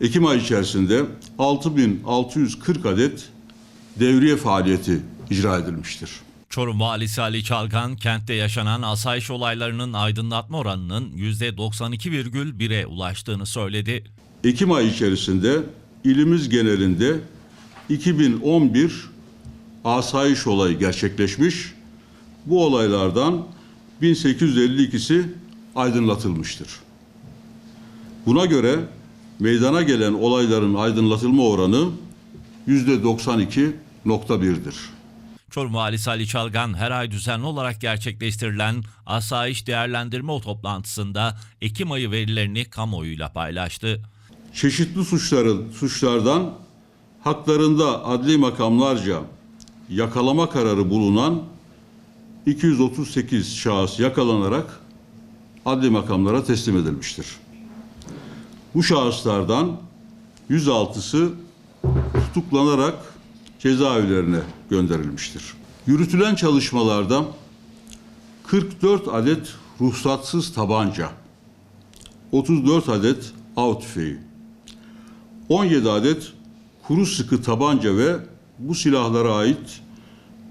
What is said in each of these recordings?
Ekim ayı içerisinde 6640 adet devriye faaliyeti icra edilmiştir. Çorum Valisi Ali Çalgan, kentte yaşanan asayiş olaylarının aydınlatma oranının %92,1'e ulaştığını söyledi. Ekim ayı içerisinde ilimiz genelinde 2011 asayiş olayı gerçekleşmiş. Bu olaylardan 1852'si aydınlatılmıştır. Buna göre meydana gelen olayların aydınlatılma oranı %92.1'dir. Çorum Valisi Ali Çalgan her ay düzenli olarak gerçekleştirilen asayiş değerlendirme toplantısında Ekim ayı verilerini kamuoyuyla paylaştı. çeşitli suçların suçlardan haklarında adli makamlarca yakalama kararı bulunan 238 şahıs yakalanarak adli makamlara teslim edilmiştir. Bu şahıslardan 106'sı tutuklanarak cezaevlerine gönderilmiştir. Yürütülen çalışmalarda 44 adet ruhsatsız tabanca, 34 adet av tüfeği, 17 adet kuru sıkı tabanca ve bu silahlara ait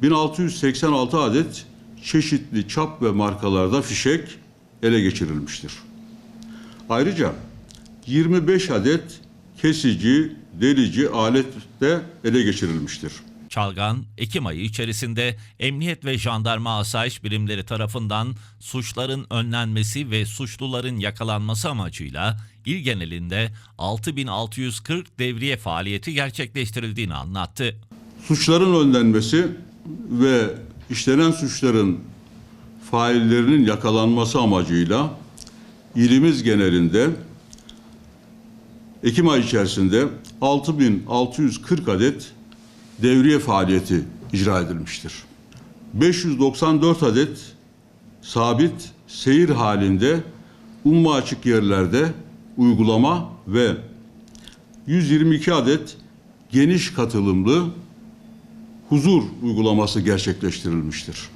1686 adet çeşitli çap ve markalarda fişek ele geçirilmiştir. Ayrıca 25 adet kesici, delici alet de ele geçirilmiştir. Çalgan, Ekim ayı içerisinde emniyet ve jandarma asayiş birimleri tarafından suçların önlenmesi ve suçluların yakalanması amacıyla il genelinde 6640 devriye faaliyeti gerçekleştirildiğini anlattı. Suçların önlenmesi ve işlenen suçların faillerinin yakalanması amacıyla ilimiz genelinde Ekim ayı içerisinde 6640 adet devriye faaliyeti icra edilmiştir. 594 adet sabit seyir halinde umma açık yerlerde uygulama ve 122 adet geniş katılımlı huzur uygulaması gerçekleştirilmiştir.